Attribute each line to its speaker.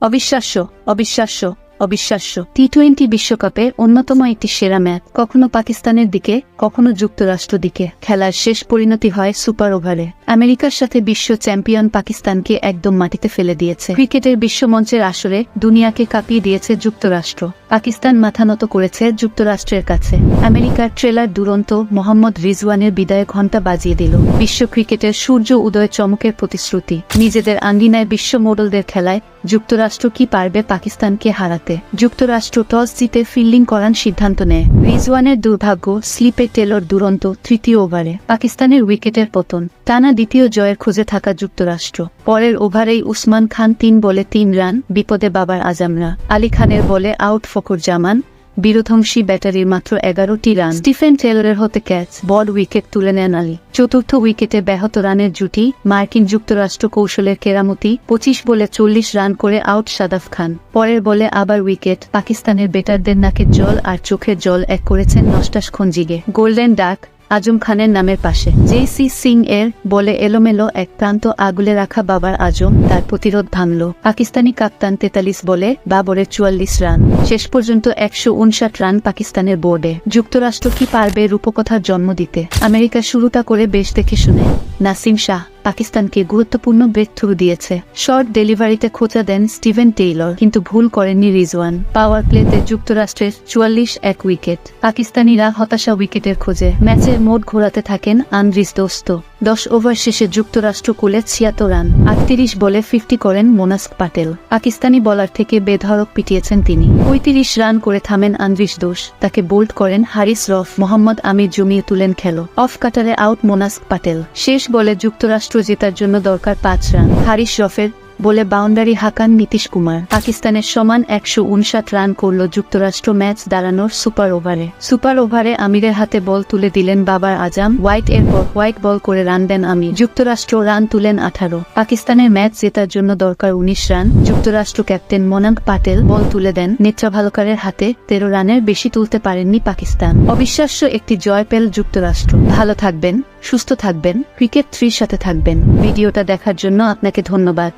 Speaker 1: অবিশ্বাস্য অবিশ্বাস্য। অবিশ্বাস্য। টি টোয়েন্টি বিশ্বকাপে অন্যতম একটি সেরা ম্যাচ, কখনো পাকিস্তানের দিকে, কখনো যুক্তরাষ্ট্র দিকে, খেলার শেষ পরিণতি হয় সুপার ওভারে। আমেরিকার সাথে বিশ্ব চ্যাম্পিয়ন পাকিস্তানকে একদম মাটিতে ফেলে দিয়েছে। ক্রিকেটের বিশ্বমঞ্চের আসরে দুনিয়াকে কাঁপিয়ে দিয়েছে যুক্তরাষ্ট্র। পাকিস্তান মাথা নত করেছে যুক্তরাষ্ট্রের কাছে। আমেরিকার ট্রেলার দুরন্ত মোহাম্মদ রিজওয়ানের বিদায় ঘণ্টা বাজিয়ে দিল। বিশ্ব ক্রিকেটের সূর্য উদয় চমকের প্রতিশ্রুতি। নিজেদের আঙ্গিনায় বিশ্ব মডেলদের খেলায় যুক্তরাষ্ট্র কি পারবে পাকিস্তানকে হারাতে? যুক্তরাষ্ট্র টস জিতে ফিল্ডিং করার সিদ্ধান্ত নেয়। রিজওয়ানের দুর্ভাগ্য, স্লিপে টেলর দুরন্ত তৃতীয় ওভারে পাকিস্তানের উইকেটের পতন, টানা দ্বিতীয় জয়ের খোঁজে থাকা যুক্তরাষ্ট্র। পরের ওভারেই উসমান খান তিন বলে তিন রান, বিপদে বাবার আজামরা। আলী খানের বলে আউট ফকর জামান বিরোধংশী ব্যাটারির মাত্র এগারোটি রান। স্টিফেন টেলরের হতে ক্যাচ, বল উইকেট তুলে নেন আলী। চতুর্থ উইকেটে ব্যাহত রানের জুটি, মার্কিন যুক্তরাষ্ট্র কৌশলের কেরামতি, পঁচিশ বলে চল্লিশ রান করে আউট সাদাফ খান। পরের বলে আবার উইকেট, পাকিস্তানের বেটারদের নাকের জল আর চোখের জল এক করেছেন নষ্টাস খঞ্জিগে। গোল্ডেন ডাক আজম খানের নামের পাশে। জে সি সিং এর বলে এলোমেলো এক প্রান্ত আগুলে রাখা বাবার আজম তার প্রতিরোধ ভাঙল। পাকিস্তানি কাপ্তান তেতাল্লিশ বলে বাবরের চুয়াল্লিশ রান। শেষ পর্যন্ত একশো উনষাট রান পাকিস্তানের বোর্ডে। যুক্তরাষ্ট্র কি পারবে রূপকথার জন্ম দিতে? আমেরিকা শুরুটা করে বেশ দেখে শুনে। নাসিম শাহ পাকিস্তানকে গুরুত্বপূর্ণ ব্রেকথ্রু দিয়েছে। শর্ট ডেলিভারিতে খোঁচা দেন স্টিভেন টেইলর, কিন্তু ভুল করেননি রিজওয়ান। পাওয়ার প্লেতে যুক্তরাষ্ট্রের চুয়াল্লিশ এক উইকেট। পাকিস্তানিরা হতাশা উইকেটের খোঁজে ম্যাচের মোট ঘোরাতে থাকেন আন্দ্রিস দোস্ত। দশ ওভার শেষে যুক্তরাষ্ট্র কুলে ছিয়াত্তর রান, আটত্রিশ বলে ফিফটি করেন মোনাস্ক পাটেল। পাকিস্তানি বলার থেকে বেধরক পিটিয়েছেন তিনি। পঁয়ত্রিশ রান করে থামেন আন্দ্রিস দোষ, তাকে বোল্ড করেন হারিস রফ, মোহাম্মদ আমির জমিয়ে তুলেন খেলো। অফ কাটারে আউট মোনাস্ক পাটেল। শেষ বলে যুক্তরাষ্ট্র জেতার জন্য দরকার পাঁচ রান, হারিস রফের বলে বাউন্ডারি হাকান নীতিশ কুমার। পাকিস্তানের সমান একশো উনষাট রান করল যুক্তরাষ্ট্র ম্যাচ দাঁড়ানোর সুপার ওভারে। সুপার ওভারে আমিরের হাতে বল তুলে দিলেন বাবার আজাম। হোয়াইট এর পর হোয়াইট বল করে রান দেন আমির। যুক্তরাষ্ট্র রান তুলেন আঠারো। পাকিস্তানের ম্যাচ জেতার জন্য দরকার উনিশ রান। যুক্তরাষ্ট্র ক্যাপ্টেন মনাঙ্ক পাটেল বল তুলে দেন। নেত্রা ভালকারের হাতে তেরো রানের বেশি তুলতে পারেননি পাকিস্তান। অবিশ্বাস্য একটি জয় পেল যুক্তরাষ্ট্র। ভালো থাকবেন, সুস্থ থাকবেন, ক্রিকেট থ্রির সাথে থাকবেন। ভিডিওটা দেখার জন্য আপনাকে ধন্যবাদ।